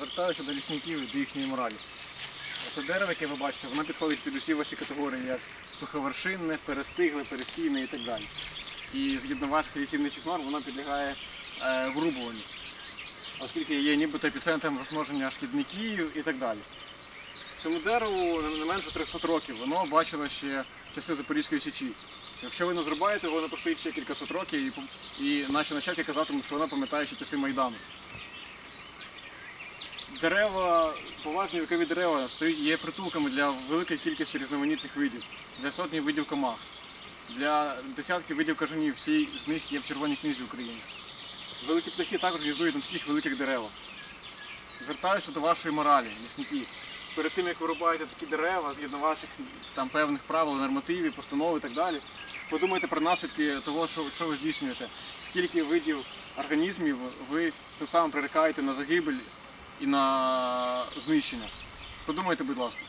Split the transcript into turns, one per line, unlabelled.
Звертаюся до лісників і до їхньої моралі. Оце дерево, яке ви бачите, воно підходить під усі ваші категорії, як суховершинне, перестигле, перестійне і так далі. І згідно ваших лісівничих норм, воно підлягає е, врубуванню, оскільки є нібито епіцентром розмноження шкідників і так далі. Цьому дереву не менше 300 років, воно бачило ще часи Запорізької січі. Якщо ви не зрубаєте, воно простоїть ще кількасот років, і, і наші нащадки казатимуть, що воно пам'ятає ще часи Майдану. Дерева, поважні вікові дерева є притулками для великої кількості різноманітних видів, для сотні видів комах, для десятків видів кажанів, всі з них є в Червоній книзі України. Великі птахи також гніздують на таких великих деревах. Звертаюся до вашої моралі, лісники. Перед тим, як ви рубаєте такі дерева, згідно ваших там, певних правил, нормативів, постанов і так далі, подумайте про наслідки того, що, що ви здійснюєте. Скільки видів організмів ви тим самим прирікаєте на загибель і на знищення. Подумайте, будь ласка.